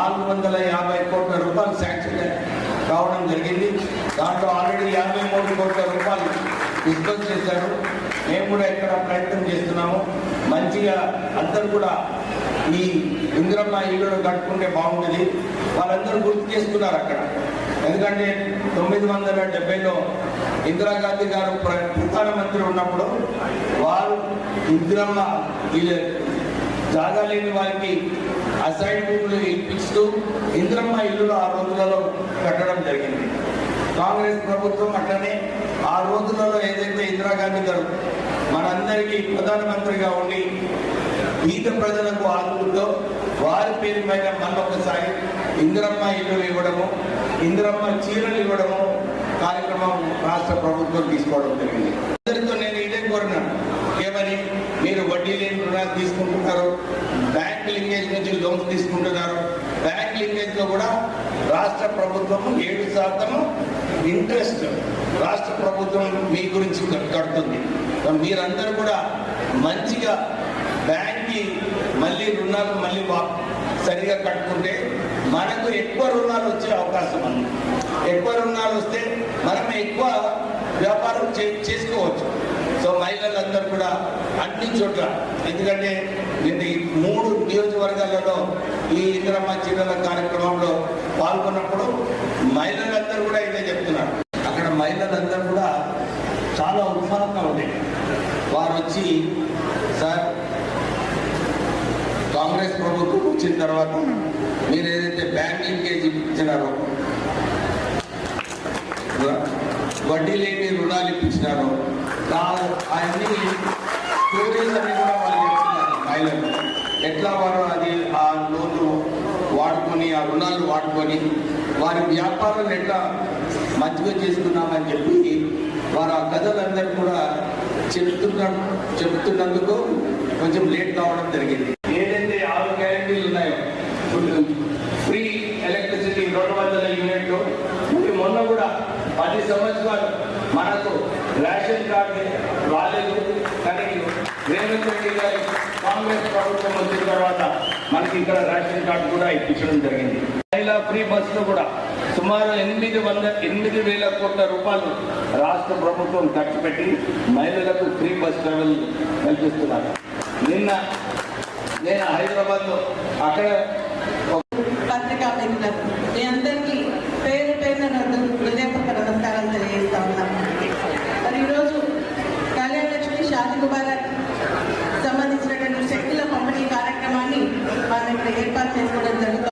నాలుగు వందల యాభై కోట్ల రూపాయలు శాంక్షన్ కావడం జరిగింది. దాంట్లో ఆల్రెడీ యాభై మూడు కోట్ల రూపాయలు డిస్కస్ చేశారు. మేము కూడా ఇక్కడ ప్రయత్నం చేస్తున్నాము. మంచిగా అందరూ కూడా ఈ ఇంద్రమ్మ ఇల్లు కట్టుకుంటే బాగుంటుంది వాళ్ళందరూ గుర్తు చేసుకున్నారు అక్కడ. ఎందుకంటే తొమ్మిది వందల డెబ్బైలో ఇందిరాగాంధీ గారు ప్ర- ప్రధానమంత్రి ఉన్నప్పుడు వారు ఇందిరమ్మ జాగా లేని వారికి అసైన్మెంట్లు భూములు ఇప్పిస్తూ ఇంద్రమ్మ ఇల్లులు ఆ రోజులలో కట్టడం జరిగింది. కాంగ్రెస్ ప్రభుత్వం అట్లనే ఆ రోజులలో ఏదైతే ఇందిరాగాంధీ గారు మనందరికీ ప్రధానమంత్రిగా ఉండి ఈత ప్రజలకు ఆదుకుంటూ వారి పేరు పైన మళ్ళొకసారి ఇందిరమ్మ ఇల్లు ఇవ్వడము ఇందిరమ్మ చీరలు ఇవ్వడము కార్యక్రమం రాష్ట్ర ప్రభుత్వం తీసుకోవడం జరిగింది. అందరితో నేను ఇదే కోరినాను. మీరు వడ్డీ లేని రుణాలు తీసుకుంటున్నారు బ్యాంక్ లింకేజ్ నుంచి లోన్స్ తీసుకుంటున్నారు బ్యాంక్ లింకేజ్లో కూడా రాష్ట్ర ప్రభుత్వం ఏడు శాతం ఇంట్రెస్ట్ రాష్ట్ర ప్రభుత్వం మీ గురించి కడుతుంది. మీరందరూ కూడా మంచిగా బ్యాంక్కి మళ్ళీ రుణాలు మళ్ళీ సరిగా కట్టుకుంటే మనకు ఎక్కువ రుణాలు వచ్చే అవకాశం ఉంది. ఎక్కువ రుణాలు వస్తే మనం ఎక్కువ వ్యాపారం చే- చేసుకోవచ్చు. మహిళలందరూ కూడా అన్ని చోట్ల. ఎందుకంటే నేను ఈ మూడు నియోజకవర్గాలలో ఈ ఇందిరమ్మ చీరల కార్యక్రమంలో పాల్గొన్నప్పుడు మహిళలందరూ కూడా ఇదే చెప్తున్నారు. అక్కడ మహిళలందరూ కూడా చాలా ఉత్సాహంగా ఉండేది వారు వచ్చి సార్ కాంగ్రెస్ ప్రభుత్వం వచ్చిన తర్వాత మీరు ఏదైతే బ్యాంక్ లింకేజ్ ఇచ్చినారో వడ్డీ లేని రుణాలు ఇప్పించినారో అవన్నీ స్టోరీస్ అన్ని కూడా వాళ్ళు చెప్తున్నారు మహిళలు. ఎట్లా వారు అది ఆ లోన్లు వాడుకొని ఆ రుణాలు వాడుకొని వారి వ్యాపారాలు ఎట్లా మంచిగా చేసుకున్నామని చెప్పి వారు ఆ కథలందరూ కూడా చెప్తున్న చెప్తున్నందుకు కొంచెం లేట్ కావడం జరిగింది. ఏదైతే ఆరు గ్యారంటీలు ఉన్నాయో ఫ్రీ ఎలక్ట్రిసిటీ రెండు వందల యూనిట్లు మొన్న కూడా పది సంవత్సరాలు మనకు రేషన్ కార్డు రాలేదు. కానీ రేవంత్ రెడ్డి గారి కాంగ్రెస్ ప్రభుత్వం వచ్చిన తర్వాత మనకి ఇక్కడ రేషన్ కార్డు కూడా ఇప్పించడం జరిగింది. మహిళా ఫ్రీ బస్సులు కూడా సుమారు ఎనిమిది వంద ఎనిమిది వేల కోట్ల రూపాయలు రాష్ట్ర ప్రభుత్వం ఖర్చు పెట్టి మహిళలకు ఫ్రీ బస్ ట్రావెల్ కల్పిస్తున్నారు. నిన్న నేను హైదరాబాద్లో అక్కడ temporada.